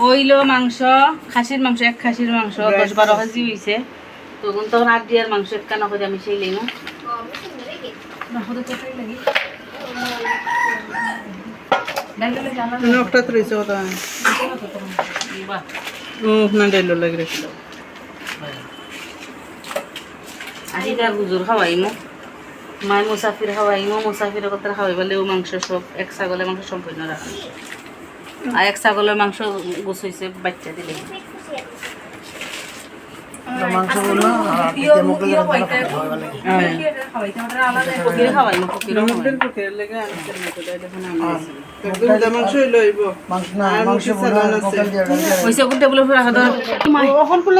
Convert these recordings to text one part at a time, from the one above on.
হইল মাংস খাসির মাংস এক খাসির মাংস দশ বারো কেজি হয়েছে তখন তখন আট দিয়ার মাংস একটা না করে আমি সেই লিমু। একটা ত্রিশ কথা। ও না ডেলো লাগে রেখে আহিটা হুজুর খাওয়াইমো। মায় মুসাফির খাওয়াইমো মুসাফিরের কথা খাওয়াইবালেও মাংস সব এক ছাগলের মাংস সম্পূর্ণ রাখা আর এক ছাগলের মাংস গুছাইছে বাচ্চা দিলে।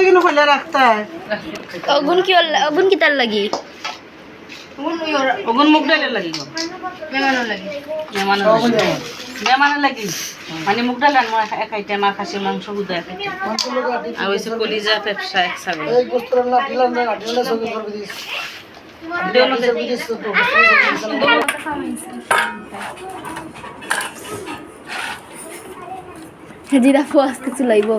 কিন্তু হলে রাখতা অগুন কি হল- অগুন কি তার লাগি? ওগুন মুখ মেহমানের লাগি মেহমানের লাগি। মানে মুখ ডাল আনব এক- এক আইটেম আর খাসির মাংস গুদা এক আইটেম আর হয়েছে কলিজা পেপসা এক ছাগল দেও না আজকে চুলাইব।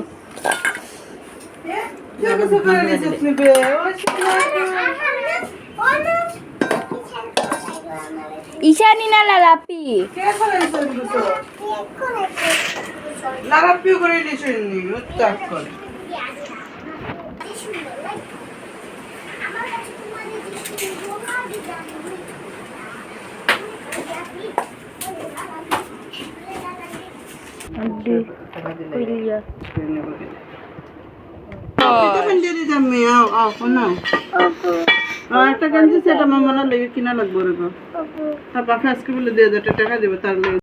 ঈশানি না লালাপি? লাগাপিও করে দিছেন উত্তাপ করে। তখন যদি যামি আও আও শোনা। একটা গঞ্জি সেটা আমার মনে লাগে কিনা লাগবো রে তার বাপে আজকে বলে দিয়ে হাজার টাকা দেবে, তার